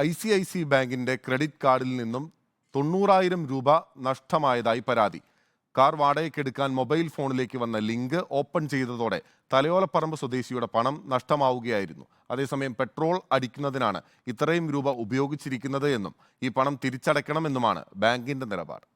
I C I C ബാങ്കിന്റെ credit കാർഡിൽ നിന്നും തൊണ്ണൂറായിരം രൂപ നഷ്ടമായതായി പരാതി. കാർ വാടകയ്ക്കെടുക്കാൻ മൊബൈൽ ഫോണിലേക്ക് വന്ന ലിങ്ക് ഓപ്പൺ ചെയ്തതോടെ തലയോലപ്പറമ്പ് സ്വദേശിയുടെ പണം നഷ്ടമാവുകയായിരുന്നു. അതേസമയം പെട്രോൾ അടിക്കുന്നതിനാണ് ഇത്രയും രൂപ ഉപയോഗിച്ചിരിക്കുന്നത് എന്നും ഈ പണം തിരിച്ചടയ്ക്കണമെന്നുമാണ് ബാങ്കിന്റെ നിലപാട്.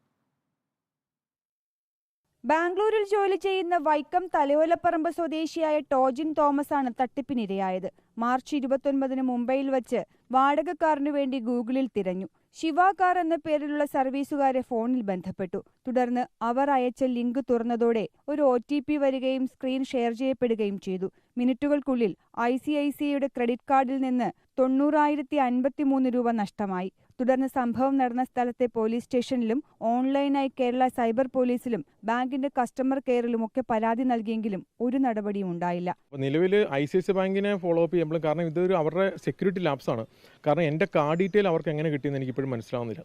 ബാംഗ്ലൂരിൽ ജോലി ചെയ്യുന്ന വൈക്കം തലയോലപ്പറമ്പ് സ്വദേശിയായ ടോജിൻ തോമസ് ആണ് തട്ടിപ്പിനിരയായത്. മാർച്ച് ഇരുപത്തൊൻപതിന് മുംബൈയിൽ വച്ച് വാടകക്കാരനു വേണ്ടി ഗൂഗിളിൽ തിരഞ്ഞു. ശിവ കാർ എന്ന പേരിലുള്ള സർവീസുകാരെ ഫോണിൽ ബന്ധപ്പെട്ടു. തുടർന്ന് അവർ അയച്ച ലിങ്ക് തുറന്നതോടെ ഒരു ഒ ടി പി വരികയും സ്ക്രീൻ ഷെയർ ചെയ്യപ്പെടുകയും ചെയ്തു. മിനിറ്റുകൾക്കുള്ളിൽ ഐ സി ഐ സി ഐയുടെ ക്രെഡിറ്റ് കാർഡിൽ നിന്ന് തൊണ്ണൂറായിരത്തി അൻപത്തിമൂന്ന് രൂപ നഷ്ടമായി. തുടർന്ന് സംഭവം നടന്ന സ്ഥലത്തെ പോലീസ് സ്റ്റേഷനിലും ഓൺലൈനായി കേരള സൈബർ പോലീസിലും ബാങ്കിന്റെ കസ്റ്റമർ കെയറിലും ഒക്കെ പരാതി നൽകിയെങ്കിലും ഒരു നടപടിയും ഉണ്ടായില്ല. നിലവിൽ ഐ സി ഐ സി ബാങ്കിനെ ഫോളോ അപ്പ് ചെയ്യുമ്പോൾ കാരണം ഇതൊരു അവരുടെ സെക്യൂരിറ്റി ലാപ്സ് ആണ്. കാരണം എന്റെ കാർഡ് ഡീറ്റെയിൽ അവർക്ക് എങ്ങനെ കിട്ടിയെന്ന് എനിക്ക് ഇപ്പോഴും മനസ്സിലാവുന്നില്ല.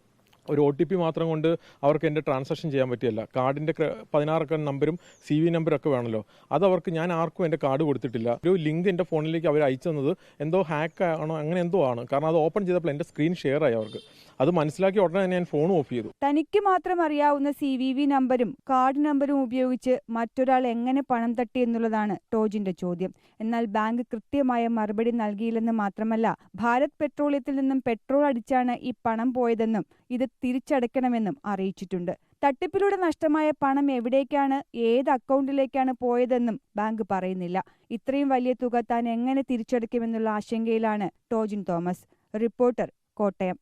ഒരു ഒ ടി പി മാത്രം കൊണ്ട് അവർക്ക് എന്റെ ട്രാൻസാക്ഷൻ ചെയ്യാൻ പറ്റിയല്ല. കാർഡിന്റെ പതിനാറക്ക നമ്പരും സി വി നമ്പരും ഒക്കെ വേണമല്ലോ. അത് അവർക്ക് ഞാൻ ആർക്കും എന്റെ കാർഡ് കൊടുത്തിട്ടില്ല. ഒരു ലിങ്ക് എന്റെ ഫോണിലേക്ക് അവർ അയച്ചു തന്നത് എന്തോ ഹാക്ക് ആണോ അങ്ങനെ എന്തോ ആണ്. കാരണം അത് ഓപ്പൺ ചെയ്തപ്പോൾ എന്റെ സ്ക്രീൻ ഷെയർ ആയി അവർക്ക്. അത് മനസ്സിലാക്കി ഉടനെ തന്നെ ഞാൻ ഫോൺ ഓഫ് ചെയ്തു. തനിക്ക് മാത്രം അറിയാവുന്ന സി വി വി നമ്പരും കാർഡ് നമ്പരും ഉപയോഗിച്ച് മറ്റൊരാൾ എങ്ങനെ പണം തട്ടി എന്നുള്ളതാണ് ടോജിന്റെ ചോദ്യം. എന്നാൽ ബാങ്ക് കൃത്യമായ മറുപടി നൽകിയില്ലെന്ന് മാത്രമല്ല ഭാരത് പെട്രോളിയത്തിൽ നിന്നും പെട്രോൾ അടിച്ചാണ് ഈ പണം പോയതെന്നും ഇത് തിരിച്ചടയ്ക്കണമെന്നും അറിയിച്ചിട്ടുണ്ട്. തട്ടിപ്പിലൂടെ നഷ്ടമായ പണം എവിടേക്കാണ് ഏത് അക്കൗണ്ടിലേക്കാണ് പോയതെന്നും ബാങ്ക് പറയുന്നില്ല. ഇത്രയും വലിയ തുക താൻ എങ്ങനെ തിരിച്ചടയ്ക്കുമെന്നുള്ള ആശങ്കയിലാണ് ടോജിൻ തോമസ്. റിപ്പോർട്ടർ കോട്ടയം.